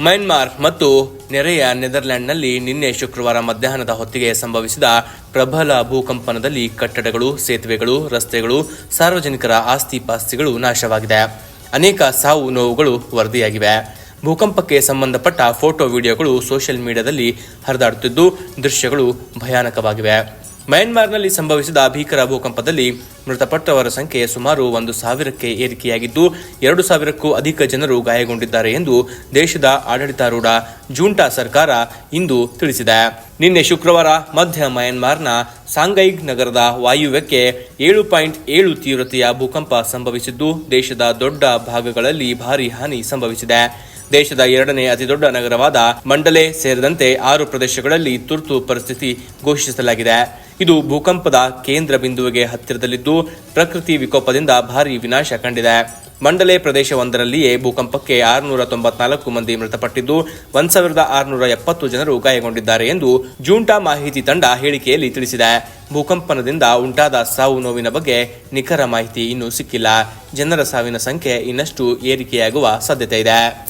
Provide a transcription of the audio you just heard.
ಮಯನ್ಮಾರ್ ಮತ್ತು ನೆರೆಯ ನೆದರ್ಲ್ಯಾಂಡ್ನಲ್ಲಿ ನಿನ್ನೆ ಶುಕ್ರವಾರ ಮಧ್ಯಾಹ್ನದ ಹೊತ್ತಿಗೆ ಸಂಭವಿಸಿದ ಪ್ರಬಲ ಭೂಕಂಪನದಲ್ಲಿ ಕಟ್ಟಡಗಳು, ಸೇತುವೆಗಳು, ರಸ್ತೆಗಳು, ಸಾರ್ವಜನಿಕರ ಆಸ್ತಿ ಪಾಸ್ತಿಗಳು ನಾಶವಾಗಿದೆ ಅನೇಕ ಸಾವು ನೋವುಗಳು ವರದಿಯಾಗಿವೆ. ಭೂಕಂಪಕ್ಕೆ ಸಂಬಂಧಪಟ್ಟ ಫೋಟೋ, ವಿಡಿಯೋಗಳು ಸೋಷಿಯಲ್ ಮೀಡಿಯಾದಲ್ಲಿ ಹರಿದಾಡುತ್ತಿದ್ದು, ದೃಶ್ಯಗಳು ಭಯಾನಕವಾಗಿವೆ. ಮಯನ್ಮಾರ್ನಲ್ಲಿ ಸಂಭವಿಸಿದ ಭೀಕರ ಭೂಕಂಪದಲ್ಲಿ ಮೃತಪಟ್ಟವರ ಸಂಖ್ಯೆ ಸುಮಾರು ಒಂದು ಸಾವಿರಕ್ಕೆ ಏರಿಕೆಯಾಗಿದ್ದು, ಎರಡು ಸಾವಿರಕ್ಕೂ ಅಧಿಕ ಜನರು ಗಾಯಗೊಂಡಿದ್ದಾರೆ ಎಂದು ದೇಶದ ಆಡಳಿತಾರೂಢ ಜೂಂಟಾ ಸರ್ಕಾರ ಇಂದು ತಿಳಿಸಿದೆ. ನಿನ್ನೆ ಶುಕ್ರವಾರ ಮಧ್ಯ ಮಯನ್ಮಾರ್ನ ಸಾಂಗೈಗ್ ನಗರದ ವಾಯುವ್ಯಕ್ಕೆ ಏಳು ಪಾಯಿಂಟ್ ಏಳು ತೀವ್ರತೆಯ ಭೂಕಂಪ ಸಂಭವಿಸಿದ್ದು, ದೇಶದ ದೊಡ್ಡ ಭಾಗಗಳಲ್ಲಿ ಭಾರೀ ಹಾನಿ ಸಂಭವಿಸಿದೆ. ದೇಶದ ಎರಡನೇ ಅತಿದೊಡ್ಡ ನಗರವಾದ ಮಂಡಲೆ ಸೇರಿದಂತೆ ಆರು ಪ್ರದೇಶಗಳಲ್ಲಿ ತುರ್ತು ಪರಿಸ್ಥಿತಿ ಘೋಷಿಸಲಾಗಿದೆ. ಇದು ಭೂಕಂಪದ ಕೇಂದ್ರ ಬಿಂದುವಿಗೆ ಹತ್ತಿರದಲ್ಲಿದ್ದು, ಪ್ರಕೃತಿ ವಿಕೋಪದಿಂದ ಭಾರಿ ವಿನಾಶ ಕಂಡಿದೆ. ಮಂಡಲೆ ಪ್ರದೇಶವೊಂದರಲ್ಲಿಯೇ ಭೂಕಂಪಕ್ಕೆ ಆರುನೂರ ತೊಂಬತ್ನಾಲ್ಕು ಮಂದಿ ಮೃತಪಟ್ಟಿದ್ದು, ಒಂದ್ ಸಾವಿರದ ಆರುನೂರ ಎಪ್ಪತ್ತು ಜನರು ಗಾಯಗೊಂಡಿದ್ದಾರೆ ಎಂದು ಜೂಂಟಾ ಮಾಹಿತಿ ತಂಡ ಹೇಳಿಕೆಯಲ್ಲಿ ತಿಳಿಸಿದೆ. ಭೂಕಂಪನದಿಂದ ಉಂಟಾದ ಸಾವು ನೋವಿನ ಬಗ್ಗೆ ನಿಖರ ಮಾಹಿತಿ ಇನ್ನೂ ಸಿಕ್ಕಿಲ್ಲ. ಜನರ ಸಾವಿನ ಸಂಖ್ಯೆ ಇನ್ನಷ್ಟು ಏರಿಕೆಯಾಗುವ ಸಾಧ್ಯತೆ ಇದೆ.